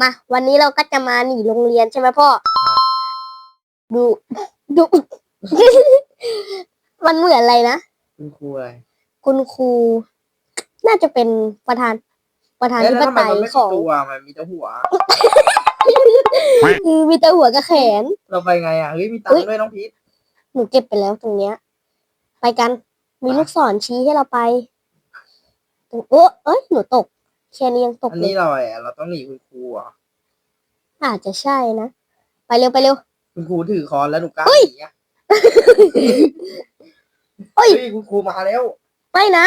มาวันนี้เราก็จะมาหนีโรงเรียนใช่ไหมพ่อ ดู ดู มันเหมือนอะไรนะ คุณครูอะไรคุณครู น่าจะเป็นประธาน ประธานเอ๊ะธิแล้วปทำไมไตยมันไม่ของตัวมันมีแต่หัว คือมีแต่หัวกับแขน เราไปไงอะเฮ้ยมีตังเฮ้ยค์ด้วยน้องพีทหนูเก็บไปแล้วตรงเนี้ย ไปกัน มีไปลูกศรชี้ให้เราไปตรงโอ้เอ้ย หนูตก แค่นี้ยังตกอันเลนี้ยเราอะเราต้องหนีคุณครูอะอาจจะใช่นะ ไปเร็วไปเร็ว คุณครูถือคอนแล้วหนูกล้าเฮ้ยหนีอะเฮ้ยเฮ้ยคุณครูมาแล้วไม่นะ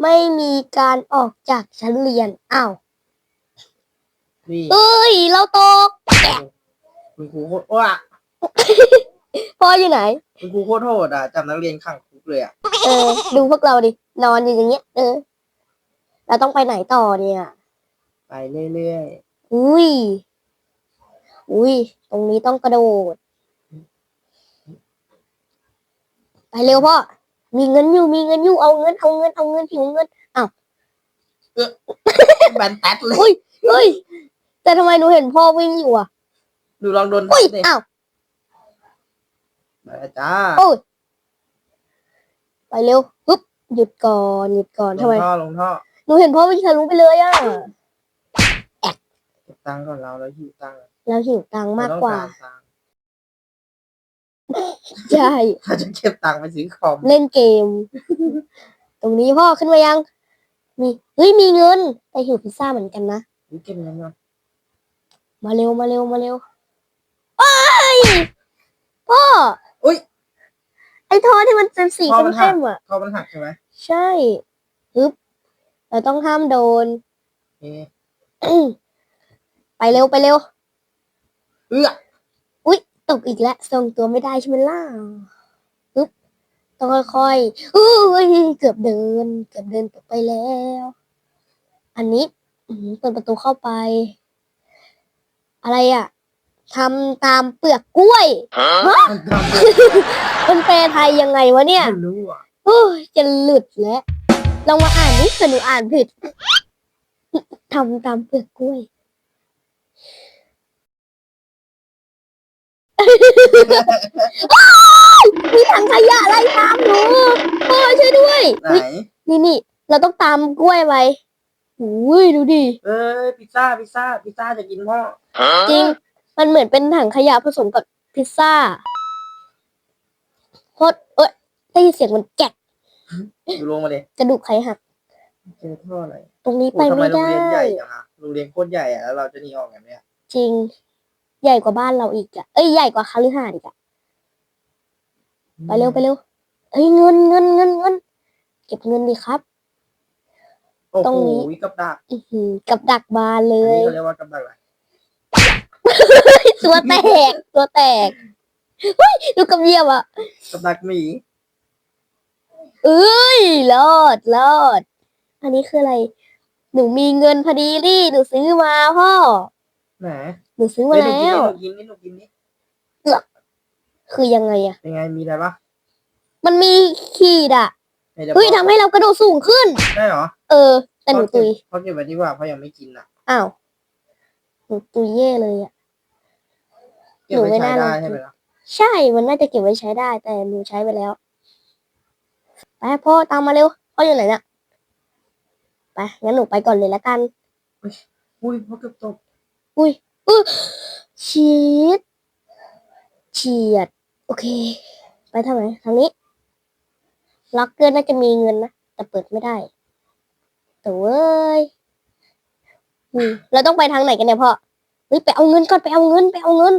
ไม่มีการออกจากชั้นเรียนอ้าวนี่เอ้ย เราตก คุณครูโคตรว้าพ่ออยู่ไหน คุณครูโคตรโหดอะจับนักเรียนขังคุกเลยอะเออ ดูพวกเราดิ นอนอยู่อย่างเงี้ย เออ เราต้องไปไหนต่อเนี่ย ไปเรื่อยอุ้ย อุ้ย ตรงนี้ต้องกระโดด ไปเร็วพ่อ มีเงินอยู่ มีเงินอยู่ เอาเงิน เอาเงิน เอาเงินหิวเงินๆแบนแตดเลย อุ้ยเฮ้ย แต่ทำไมหนูเห็นพ่อวิ่งอยู่อะดูลองโดนอุ้ยทับดิอ้าวไปแล้วจ้าโอ้ยไปเร็วฮึบหยุดก่อน หยุดก่อนลทำไมงท่อลงท่อห นูเห็นพ่อวิ่งทะลุไปเลยอะ เก็บตังค์ก่อนเราแล้วหิวตังค์แล้วหิวตังค์มากกว่า เรต้องตังค์ใช่เขาจะเก็บตังค์ไปซื้อคอมเล่นเกม ตรงนี้พ่อขึ้นมายัง มี เฮ้ย มีเงิน แต่หิวพิซซ่าเหมือนกันนะ อุ๊ยเก็บเงินก่อนมาเร็ว มาเร็ว มาเร็วโอ้ย พ่อ อุ้ย ไอ้ท่อที่มันเป็นสีท่อมันหัเข้กมๆอะท่อมันหักใช่ไหมใช่ฮึบ เราต้องห้ามโดน เอ๊ะไปเร็วไปเร็ว เอื้อตกอีกแล้วทรงตัวไม่ได้ใช่ไหมล่ะปึ๊บต้องค่อยๆอุ้ยเกือบเดิน เกือบเดินตกไปแล้ว อันนี้อื้อหือเปิดประตูเข้าไป อะไรอะทำตามเปลือกกล้วยมันทำมันแปลไทยยังไงวะเนี่ย ไม่รู้อะ โอ้ยจะหลุดแล้ว ลองมาอ่านนี่หนูอ่านผิดทำตามเปลือกกล้วย มีถังขยะไล่ตามหนูพ่อช่วยด้วย ไหนเฮ้ยนี่นี่เราต้องตามกล้วยไปอุ้ยดูดิ เอ้ยพิซซ่าพิซซ่าพิซซ่าจะกินพ่อจริง มันเหมือนเป็นถังขยะผสมกับพิซซ่าโคตรเอ้ยได้ยินเสียงมันแกะ อยู่ลงมาเลยกระดูกไขหักเจอท่ออะไรตรงนี้โอ้ไปทำไมไม่โรงได้เรียนใหญ่จังอะโรงเรียนโคตรใหญ่อะแล้วเราจะหนีออกแบบเนี้ยจริง ใหญ่กว่าบ้านเราอีกอะเอ้ยใหญ่กว่าคาลือหาดอีกอะไปเร็วไปเร็วเอ้ยเงินเงินเงินเงินเก็บเงินดีครับ โอ้ตรงโหนี้ กับดักอื้อหือกับดักบานเลอันย นี้เขาเรียกว่ากับดักอะไรตัวแตกตัวแตกเฮ้ยดูกับเหยียบอะกับดักหมี เอ้ยรอดรอด อันนี้คืออะไร หนูมีเงินพอดีรี่หนูซื้อมาพ่อแหมหนูซื้อมาเฮ้ยหนูแล้วกินนี่หนูกินนี่คือยังไงอะเป็นไงมีอะไรปะมันมีขีดอะให้ดี๋วเฮ้ยพ่อทำให้เรากระโดดสูงขึ้น ได้เหรอเออ แต่หนูตุยพ่อเก็บไว้ดีกว่าเพราะยังไม่กินอะอ้าว หนูตุยเย่เลยอะ เก็บไว้หนูไม่ใช้น่าได้ลองใช่ไหมล่ะใช่ มันน่าจะเก็บไว้ใช้ได้ แต่หนูใช้ไปแล้ว ไปพ่อตามมาเร็วพ่ออยู่ไหนเนี่ยไปงั้นหนูไปก่อนเลยละกัน อุ้ยพ่อเกือบตกอุ้ยอุ้ยชีดเฉียด โอเค ไปทางไหนทางนี้ ล็อกเกอร์น่าจะมีเงินนะแต่เปิดไม่ได้แต่เว้ยอืมเราต้องไปทางไหนกันเนี่ยพ่อเฮ้ยไปเอาเงินก่อนไปเอาเงินไปเอาเงิน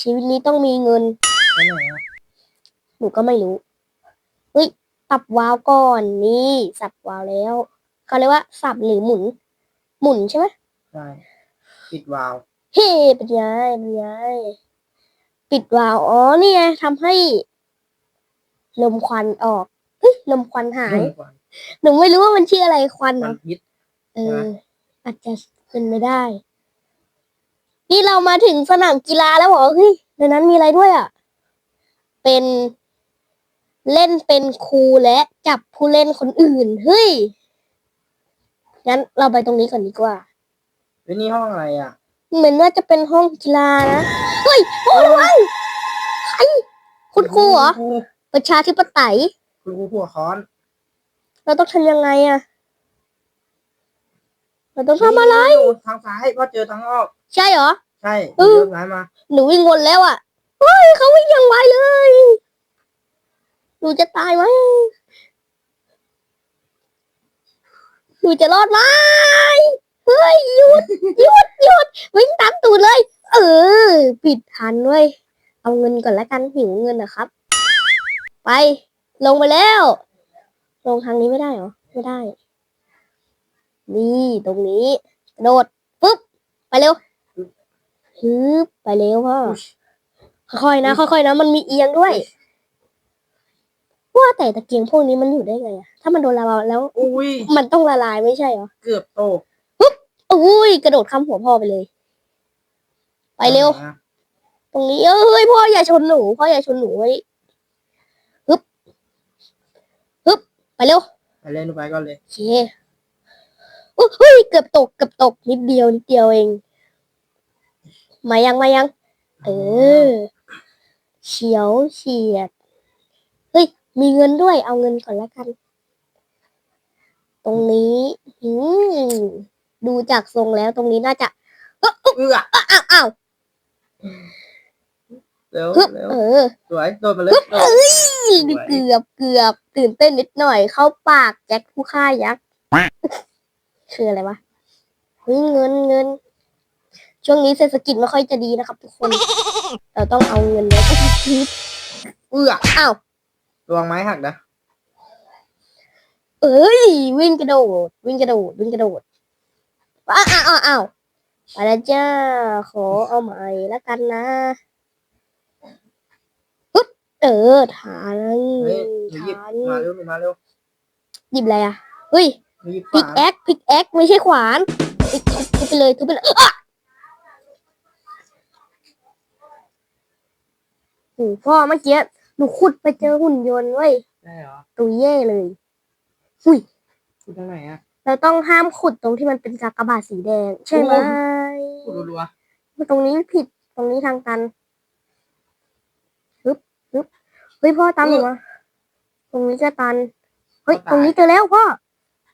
ชีวิตนี้ต้องมีเงิน ไปไหนอะหนูก็ไม่รู้เฮ้ยปรับวาล์วก่อนนี่สับวาล์วแล้วเขาเรียกว่าสับหรือหมุน หมุนใช่ไหมใช่ปิดวาล์วเฮ้เป็นไงเป็นไงปิดวาล์วอ๋อนี่ไงทำให้ลมควันออกเฮ้ยลมควันหายลงก่อนหนูไม่รู้ว่ามันชื่ออะไรควันมัเนาะนพิษเอใช่อไหมอาจจะเป็นไม่ได้ นี่เรามาถึงสนามกีฬาแล้วเหรอเฮ้ยในนั้นมีอะไรด้วยอะ เป็น เล่นเป็นครูและจับผู้เล่นคนอื่น เฮ้ย งั้นเราไปตรงนี้ก่อนดีกว่าเป็นนี่ห้องอะไรอะ เหมือนน่าจะเป็นห้องกีฬานะ เฮ้ยโอ้ระวังใครคุณครูเหรอณครูประชาธิปไตย คุณครูผัวค้อน เราต้องทำยังไงอะเราต้องทำอะไรนี่ยู่ทางซ้ายพ่อเจอทางออก ใช่เหรอ ใช่เออเลี้ยวซ้ายมา หนูวิ่งวนแล้วอะเฮ้ยเขาวิ่งอย่างไวเลย หนูจะตายไหมหนูจะรอดไหมเฮ้ยหยุดหยุดหยุดวิ่งตามตูดเลย เออ ปิดทันเว้ยเอาเงินก่อนละกันหิวเงินนะครับ ไป ลงไปแล้ว ลงทางนี้ไม่ได้เหรอ ไม่ได้ นี่ตรงนี้กระโดดปุ๊บ ไปเร็วฮึบไปเร็วพ่อค่อยๆนะ ค่อยๆนะ มันมีเอียงด้วย ว่าแต่ตะเกียงพวกนี้มันอยู่ได้ไงอะถ้ามันโดนละลายแล้วอุ้ยมันต้องละลายไม่ใช่เหรอเกือบตกอุ้ยกระโดดข้ามหัวพ่อไปเลย ไปเร็วอะตรงนี้เอ้ยพ่ออย่าชนหนูพ่ออย่าชนหนูไว้ฮึบฮึบไปเร็วไปเล่นหนูไปก่อนเลยโอเคอุ๊ยเฮ้ยเกือบตกเกือบตกนิดเดียวนิดเดียวเอง มายังมายัง เออเฉียวเฉียดเฮ้ย มีเงินด้วยเอาเงินก่อนละกัน ตรงนี้อืมดูจากทรงแล้วตรงนี้น่าจะเอื้ออ้าวอ้าวอ้าวเร็วฮึบเร็วเออสวยโดดมาเลยโดดเอ้ยสวยเกือบเกือบตื่นเต้นนิดหน่อย เข้าปากแจ็คผู้ฆ่ายักษ์คืออะไรวะเฮ้ยเงินเงิน ช่วงนี้เศรษฐกิจไม่ค่อยจะดีนะครับ ทุกคน เราต้องเอาเงินไว้ก็คิดเอื้ออ้าว ระวังไม้หักนะ เอ้ย วิ่งกระโดด วิ่งกระโดด วิ่งกระโดดอ้าวอ้าวอ้าวอ้าวไปแล้วจ้า ขอเอาใหม่แล้วกันนะปึ๊บเออทานเฮ้ยหนูหยิบทานมาเร็วหนูมาเร็วหยิบอะไรอะเฮ้ยหนูหยิบพิกฝาแอคพิกแอคไม่ใช่ขวานเอ้ยทุบทุบไปเลยทุบไปเลยอะโอ้พ่อเมื่อกี้ หนูขุดไปเจอหุ่นยนต์เว้ยได้เหรอตัวเย่เลยอุ้ยพูดทางไหนอะ เราต้องห้ามขุดตรงที่มันเป็นกากบาทสีแดง ใช่ไหมพูดรัวตรงนี้ผิดตรงนี้ทางตันฮึบฮึบเฮ้ยพ่อตามหนูมาตรงนี้ก็ตัน เฮ้ยตรงนี้เจอแล้วพ่อ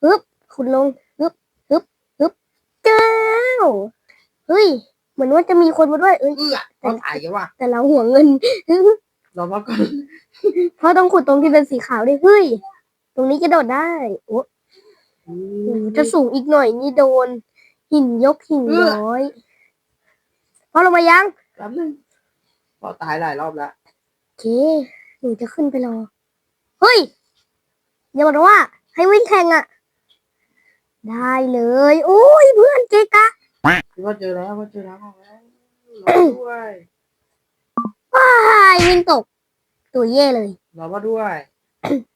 ฮึบขุดลงฮึบฮึบฮึบเจอแล้วเฮ้ย เหมือนว่าจะมีคนมาด้วย เอ้ยๆเอื้อเขาถ่ายกันว่ะแต่เราห่วงเงิน รอพ่อก่อนพ่อต้องขุดตรงที่เป็นสีขาวด้วยเฮ้ย ตรงนี้จะโดดได้โอ้โหจะสูงอีกหน่อยนี่โดน หินยกหินย้อยพ่อลงมายังแป๊บนึงพ่อตายหลายรอบแล้วโอเคหนูจะขึ้นไปรอ เฮ้ย อย่าบอกว่า ให้วิ่งแข่งอะได้เลยโอ้ยเพื่อนเกกะพี่พ่อเจอแล้วพ่อเจอแล้วออกแล้วรอด้วย ว้ายวิ่งตก ตัวเย่เลยรอพ่อด้วย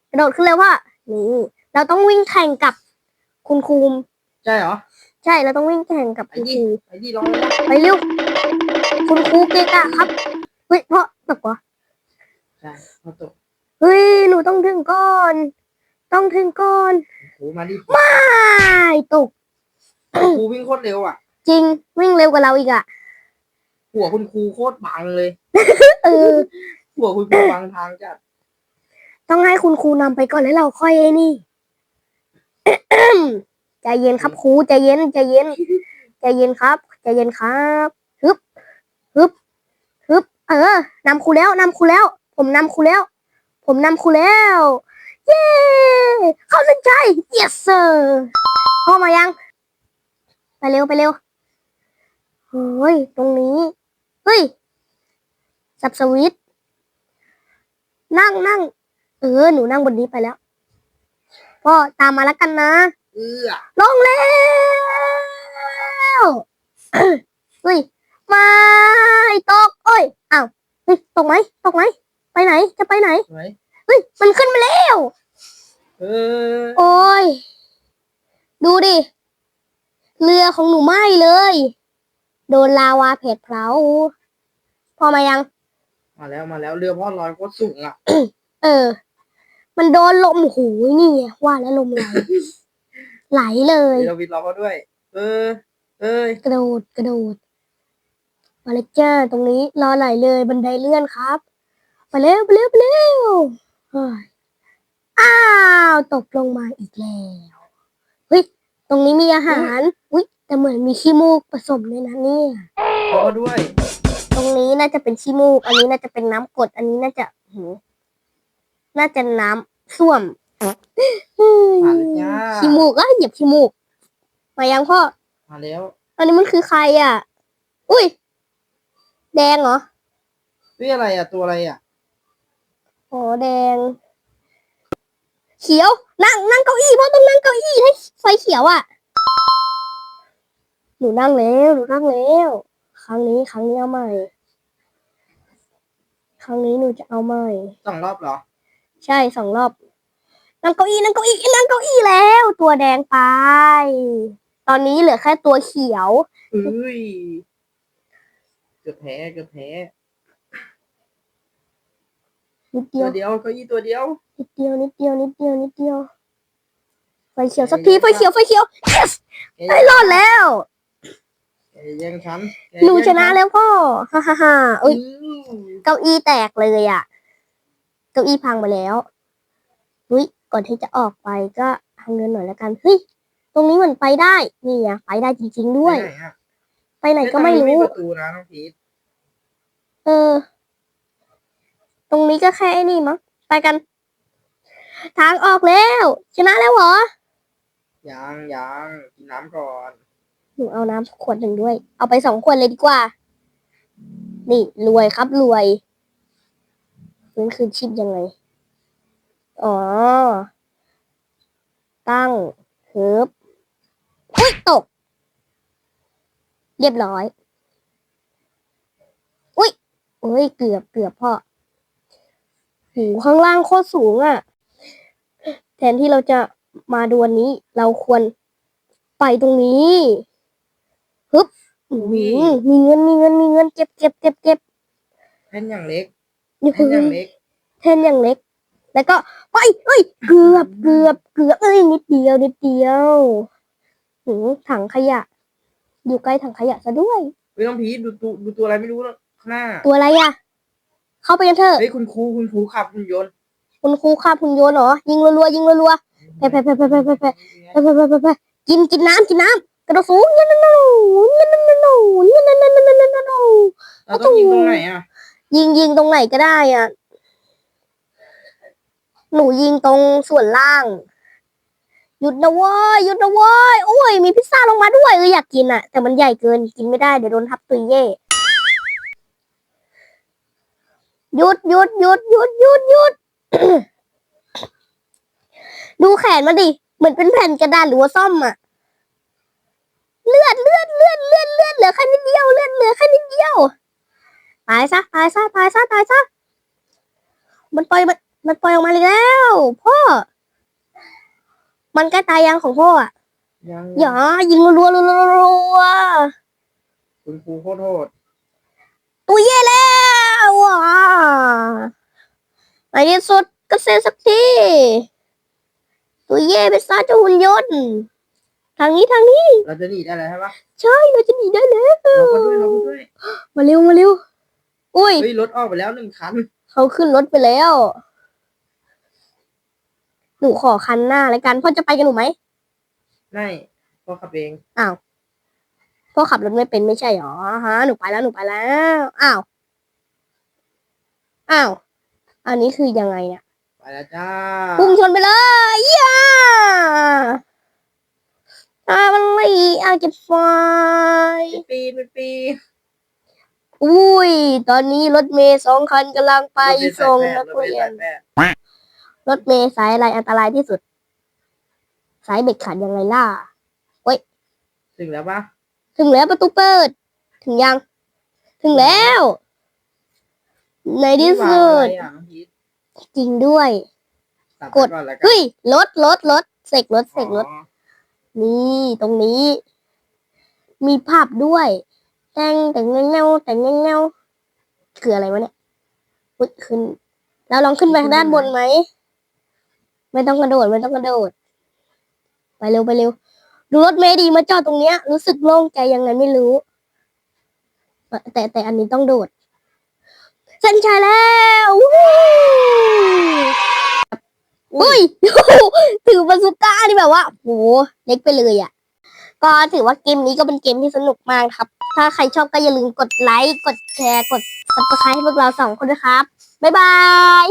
กระโดดขึ้นเลยว่านี่เราต้องวิ่งแข่งกับคุณครูใช่เหรอ ใช่เราต้องวิ่งแข่งกับไอ้คุณดิครูไอ้ดิลองเลยนะไปเร็วคุณครูเกกะครับเฮ้ยเพราะตกวะใช่พ่อตกเฮ้ยหนูต้องถึงก่อน ต้องถึงก่อนโอ้มาดิไม่ตก ครูวิ่งโคตรเร็วอะ จริงวิ่งเร็วกว่าเราอีกอะ หัวคุณครูโคตรบังเลย เออ หัวคุณครูบังทางจัดต้องให้คุณครูนำไปก่อนแล้วเราค่อยไอ้นี่ ใจเย็นครับครูใจเย็นใจเย็นใจเย็นครับใจเย็นครับฮึบฮึบฮึบเออนำครูแล้วนำครูแล้ว ผมนำครูแล้ว ผมนำครูแล้ว เย้เข้าเส้นใจ yes sir พ่อมายัง ไปเร็วไปเร็วเฮ้ยตรงนี้เฮ้ยสับสวิตช์นั่งนั่งเออ หนูนั่งบนนี้ไปแล้วพ่อตามมาแล้วกันนะเอื้อลงแล้วเฮ้ยไม่ตกเอ้ยอ้าวเฮ้ยตกไหมตกไหมไปไหนจะไปไหนไหนเฮ้ยมันขึ้นมาแล้วเออโอ้ยดูดิ เรือของหนูไหม้เลย โดนลาวาเผ็ดเผา พอมายัง มาแล้วมาแล้วเรือพ่อลอยโคตรสูงอะ เออ มันโดนลมหูยนี่ไงว่าแล้วลมไหลไหลเลยเรือวิทย์รอพ่อด้วย เออ เอ้ยกระโดดกระโดดมาเลยจ้าตรงนี้รอไหลเลยบันไดเลื่อนครับไปเร็วไปเร็วไปเร็วเฮ้ยอ้าวตกลงมาอีกแล้วเฮ้ยตรงนี้มีอาหารอุ้ยแต่เหมือนมีขี้มูกผสมเลยนะเนี่ยขอด้วยต รงนี้น่าจะเป็นขี้มูก อันนี้น่าจะเป็นน้ำกรดอันนี้น่าจะหือน่าจะน้ำส้วมผ่านเลยจ้าขี้มูกอะเหยียบขี้มูก มายังพ่อ มาแล้ว อันนี้มันคือใครอะ อุ้ย แดงเหรอเฮ้ยอะไรอะ ตัวอะไรอะอ๋อแดง เขียว นั่งนั่งเก้าอี้พ่อต้องนั่งเก้าอี้ให้ไฟเขียวอะ หนูนั่งแล้ว หนูนั่งแล้วค รั้งนี้ครั้งนี้เอาใหม่ ครั้งนี้หนูจะเอาใหม่ สองรอบเหรอ ใช่สองรอบนั่งเก้าอี้นั่งเก้าอี้นั่งเก้าอี้แล้ว ตัวแดงไป ตอนนี้เหลือแค่ตัวเขียวเอ้ยเกือบแพ้เกือบแพ้นิดเดีตัยววเดียวเก้าอี้ตัวเดียว นิดเดียวนิดเดียวนิดเดียวนิดเดียวไฟเขียวสักทีไฟเขียวไฟเขียว yes แกได้รอดแล้ว แกแย่งฉันแกหนูชนะแย่งแล้วพ่อฮ่าฮ่าฮ่าฉันเอ้ยอืมเก้าอี้แตกเลยอะ เก้าอี้พังไปแล้วเฮ้ยก่อนที่จะออกไปก็ทำเงินหน่อยแล้วกันเฮ้ยตรงนี้มันไปได้ นี่ไงไปได้จริง ๆด้วย ไปไหนอะไปไหนก็ไม่ทางรู้ประตูนะน้องพีทเออ ตรงนี้ก็แค่ไอ้นี่มั้งไปกัน ทางออกแล้ว ชนะแล้วเหรอยังยังกินน้ำก่อนห นูเอาน้ำขวดหนึ่งด้วย เอาไปสองขวดเลยดีกว่า นี่รวยครับรวยฟื้นคืนชีพยังไง อ๋อ ตั้งเฮิบอุ้ยตก เรียบร้อย อุ้ยโอ้ย เกือบเกือบพ่อหูข้างล่างโคตรสูงอะ่ะ แทนที่เราจะมาดวนนี้ เราควรไปตรงนี้ ฮึบอื้อหือมีเงินมีเงินมีเงินเก็บเก็บเก็บเก็บแท่นอย่างเล็กนี่แท่นอย่างเล็กเท่นอย่างเล็ก แล้วก็ไปเอ้ยเกือบเกือบเกือบเอ้ยนิดเดียวนิดเดียวหือถังขยะ อยู่ใกล้ถังขยะซะด้วยเฮ้ยน้องพีทดูตัวดูตัวอะไรไม่รู้แล้วข้างหน้า ตัวอะไรอะเข้าไปกันเถอะเฮ้ยคุณครูคุณครูขับหุ่นยนต์คุณครูฆ่าพุนโยนเหรอยิงรัวๆยิงรัวๆไปไปไปไปไปไปไปไปไปไปไปไปกินกินน้ำกินน้ำ กระโดดสูงยันนั่นนู่ยันนั่นนู่ยันนั่นนั่นนั่นนั่นนั่นเราต้องยิงตรงไหนอะ ยิงยิงตรงไหนก็ได้อะ หนูยิงตรงส่วนล่าง หยุดนะเว้ยหยุดนะเว้ยโอ้ย มีพิซซ่าลงมาด้วยเอออยากกินอะ แต่มันใหญ่เกินกินไม่ได้เดี๋ยวโดนทับตุยเย่หยุดหยุดหยุดหยุดหยุดหยุดดูแขนมันดิ เหมือนเป็นแผ่นกระดาษหรือว่าซ่อมอะ เลือดเลือดเลือดเลือดเลือดเหลือแค่นิดเดียวเลือดเหลือแค่นิดเดียวตายซะตายซะตายซะตายซะมันปล่อยมันมันปล่อยออกมาเลยแล้ว พ่อ มันใกล้ตายยังของพ่ออะยังอย่ายิงรัวๆรัวๆรัวคุณครูโคตรโหดๆตัวเย่แล้วว้าในที่สุดก็เสร็จสักทีตัวเย่เป็นซาเจ้าหุ่นยนต์ ทางนี้ทางนี้ เราจะหนีได้แล้วใช่ปะใช่เราจะหนีได้แล้วเราก็ด้วยเราก็ด้วยมาเร็วมาเร็วอุ้ยเฮ้ยรถออกไปแล้วหนึ่งคันเขาขึ้นรถไปแล้ว หนูขอคันหน้าแล้วกันพ่อจะไปกับหนูไหมไม่พ่อขับเองอ้าวพ่อขับรถไม่เป็นไม่ใช่หรอฮะหนูไปแล้วหนูไปแล้วอ้าวอ้าวอันนี้คือยังไงเนี่ยไปแล้วจ้าพุ่งชนไปเลยย่า อามันไม่อาเก็บไฟ ปีนเป็นปีอุ้ย ตอนนี้รถเมย์สองคันกำลังไปรถเมล์สายส่งแปดนักรถเรีเมยล์นสายแปดรถเมย์สายอะไรอันตรายที่สุด สายเบรกขัดยังไงล่ะ ถึงแล้วปะถึงแล้วประตูเปิด ถึงยัง ถึงแล้ว ในที่สุดนี่วางอะไรอะน้องพีทจริงด้วย ตัดไปกด อนแล้วกันเฮ้ย รถรถรถเสกรถเสกรถ อ๋อ นี่ตรงนี้ มีภาพด้วย แต่งแต่งเงาเงาแต่งเงาเงาคืออะไรวะเนี่ยอุ๊ยขึ้นเราลองขึ้นไปข้างด้านบนไหม ไม่ต้องกระโดดไม่ต้องกระโดด ไปเร็วไปเร็ว ดูรถเมล์ดีมาจอดตรงเนี้ย รู้สึกโล่งใจยังไงไม่รู้ แต่แต่แต่อันนี้ต้องโดด เส้นชัยแล้ววู้ อุ้ย ถือบาซูก้านี่แบบว่าโหเล็กไปเลยอะ ก็ถือว่าเกมนี้ก็เป็นเกมที่สนุกมากครับ ถ้าใครชอบก็อย่าลืมกดไลค์ กดแชร์ กด subscribe ให้พวกเราสองคนด้วยครับ บ๊ายบาย